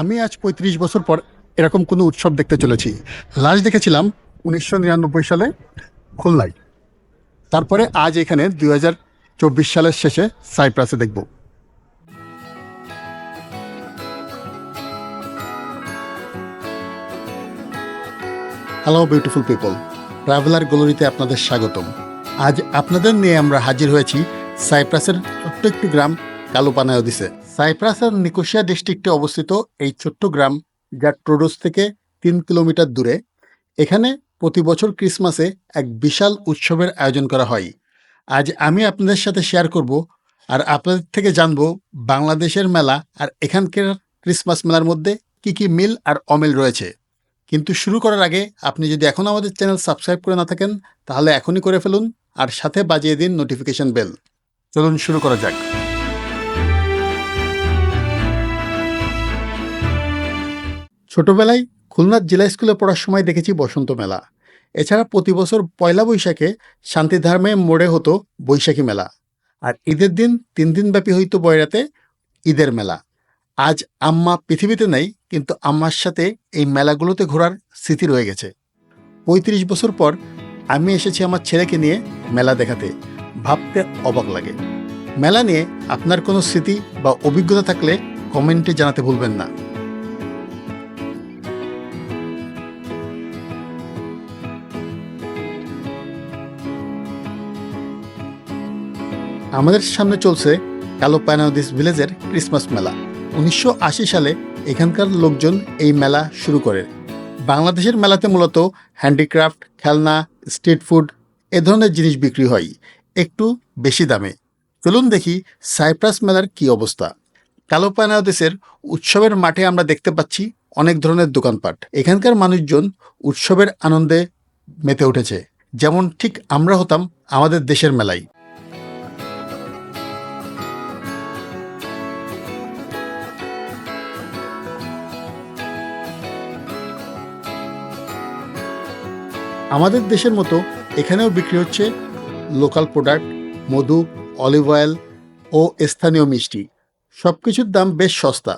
আমি আজ পঁয়ত্রিশ বছর পর এরকম কোনো উৎসব দেখতে চলেছি। লাস্ট দেখেছিলাম উনিশশো নিরানব্বই সালে খুলনায়। তারপরে আজ এখানে দুই হাজার চব্বিশ সালের শেষে সাইপ্রাসে দেখব। হ্যালো বিউটিফুল পিপল ট্রাভেলার গ্যালারিতে আপনাদের স্বাগতম। আজ আপনাদের নিয়ে আমরা হাজির হয়েছি সাইপ্রাসের ছোট্ট একটি গ্রাম কালোপানায়দিসে সাইপ্রাসের নিকোশিয়া ডিস্ট্রিক্টে অবস্থিত এই ছোট্ট গ্রাম যা ট্রোডোস থেকে তিন কিলোমিটার দূরে, এখানে প্রতি বছর ক্রিসমাসে এক বিশাল উৎসবের আয়োজন করা হয়। আজ আমি আপনাদের সাথে শেয়ার করব আর আপনাদের থেকে জানব বাংলাদেশের মেলা আর এখানকার ক্রিসমাস মেলার মধ্যে কি কি মিল আর অমিল রয়েছে। কিন্তু শুরু করার আগে আপনি যদি এখনও আমাদের চ্যানেল সাবস্ক্রাইব করে না থাকেন, তাহলে এখনই করে ফেলুন আর সাথে বাজিয়ে দিন নোটিফিকেশন বেল। চলুন শুরু করা যাক। ছোটবেলায় খুলনার জেলা স্কুলে পড়ার সময় দেখেছি বসন্ত মেলা। এছাড়া প্রতি বছর পয়লা বৈশাখে শান্তিধামে মোড়ে হতো বৈশাখী মেলা। আর ঈদের দিন তিন দিন ব্যাপী হইতো বয়রাতে ঈদের মেলা। আজ আম্মা পৃথিবীতে নেই, কিন্তু আম্মার সাথে এই মেলাগুলোতে ঘোরার স্মৃতি রয়ে গেছে। পঁয়ত্রিশ বছর পর আমি এসেছি আমার ছেলেকে নিয়ে মেলা দেখাতে। ভাবতে অবাক লাগে। মেলা নিয়ে আপনার কোনো স্মৃতি বা অভিজ্ঞতা থাকলে কমেন্টে জানাতে ভুলবেন না। আমাদের সামনে চলছে কালো পায়নাদিস ভিলেজের ক্রিসমাস মেলা। উনিশশো আশি সালে এখানকার লোকজন এই মেলা শুরু করে। বাংলাদেশের মেলাতে মূলত হ্যান্ডিক্রাফট, খেলনা, স্ট্রিট ফুড এ ধরনের জিনিস বিক্রি হয়, একটু বেশি দামে। চলুন দেখি সাইপ্রাস মেলার কি অবস্থা। কালো উৎসবের মাঠে আমরা দেখতে পাচ্ছি অনেক ধরনের দোকানপাট। এখানকার মানুষজন উৎসবের আনন্দে মেতে উঠেছে। যেমন ঠিক আমরা হতাম আমাদের দেশের মেলায়। আমাদের দেশের মতো এখানেও বিক্রি হচ্ছে লোকাল প্রোডাক্ট, মধু, অলিভ অয়েল ও স্থানীয় মিষ্টি। সব কিছুর দাম বেশ সস্তা।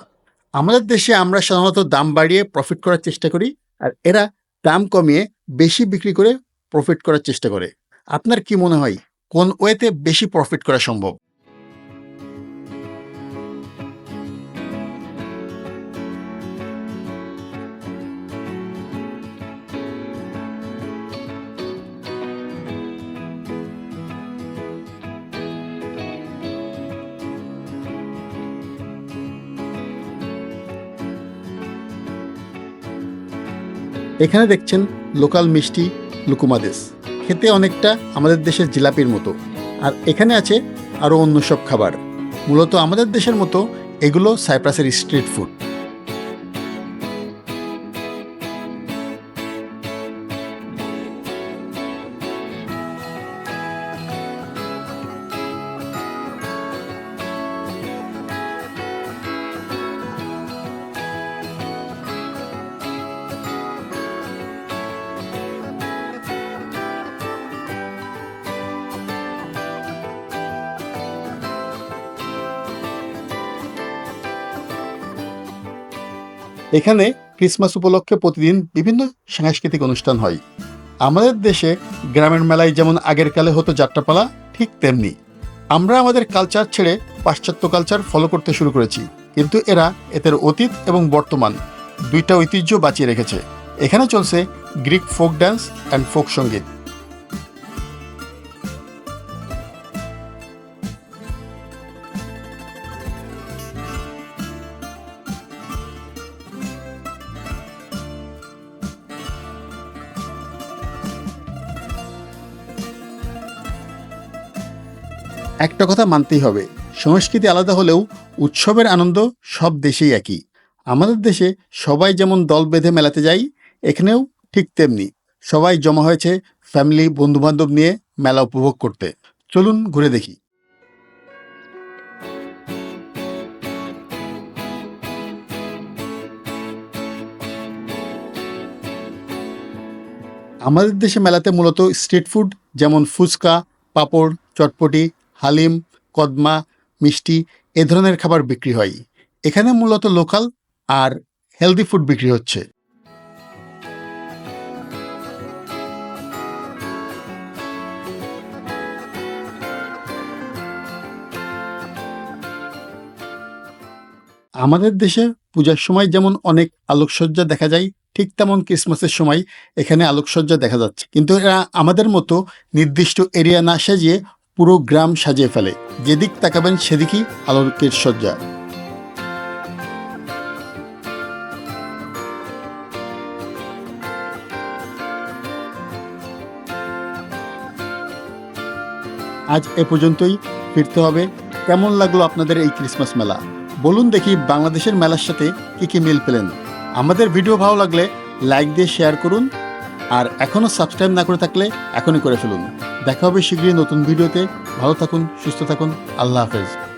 আমাদের দেশে আমরা সাধারণত দাম বাড়িয়ে প্রফিট করার চেষ্টা করি আর এরা দাম কমিয়ে বেশি বিক্রি করে প্রফিট করার চেষ্টা করে। আপনার কি মনে হয়, কোন ওয়েতে বেশি প্রফিট করা সম্ভব? এখানে দেখছেন লোকাল মিষ্টি লুকুমাদেশ খেতে অনেকটা আমাদের দেশের জিলাপির মতো। আর এখানে আছে আরও অন্য সব খাবার। মূলত আমাদের দেশের মতো এগুলো সাইপ্রাসের স্ট্রিট ফুড। এখানে ক্রিসমাস উপলক্ষে প্রতিদিন বিভিন্ন সাংস্কৃতিক অনুষ্ঠান হয়। আমাদের দেশে গ্রামের মেলায় যেমন আগের কালে হতো যাত্রাপালা, ঠিক তেমনি। আমরা আমাদের কালচার ছেড়ে পাশ্চাত্য কালচার ফলো করতে শুরু করেছি। কিন্তু এরা এদের অতীত এবং বর্তমান দুইটা ঐতিহ্য বাঁচিয়ে রেখেছে। এখানে চলছে Greek folk dance and folk সংগীত। একটা কথা মানতেই হবে, সংস্কৃতি আলাদা হলেও উৎসবের আনন্দ সব দেশেই একই। আমাদের দেশে সবাই যেমন দল বেঁধে মেলাতে যাই এখানেও ঠিক তেমনি। সবাই জমা হয়েছে ফ্যামিলি বন্ধুবান্ধব নিয়ে মেলা উপভোগ করতে। চলুন ঘুরে দেখি। আমাদের দেশে মেলাতে মূলত স্ট্রিট ফুড যেমন ফুচকা, পাঁপড়, চটপটি হালিম, কদমা, মিষ্টি এ ধরনের খাবার বিক্রি হয়। এখানে মূলত লোকাল আর হেলদি ফুড বিক্রি হচ্ছে। আমাদের দেশে পূজার সময় যেমন অনেক আলোকসজ্জা দেখা যায়, ঠিক তেমন ক্রিসমাসের সময় এখানে আলোকসজ্জা দেখা যাচ্ছে। কিন্তু এরা আমাদের মতো নির্দিষ্ট এরিয়া না সাজিয়ে পুরো গ্রাম সাজিয়ে ফেলে। যেদিক তাকাবেন সেদিকই আলোকের সজ্জা আজ এ পর্যন্তই। ফিরতে হবে। কেমন লাগল আপনাদের এই ক্রিসমাস মেলা? বলুন দেখি বাংলাদেশের মেলার সাথে কি কি মিল পেলেন। আমাদের ভিডিও ভালো লাগলে লাইক দিয়ে শেয়ার করুন। আর এখনও সাবস্ক্রাইব না করে থাকলে এখনই করে ফেলুন। দেখা হবে শীঘ্রই নতুন ভিডিওতে। ভালো থাকুন সুস্থ থাকুন। আল্লাহ হাফেজ।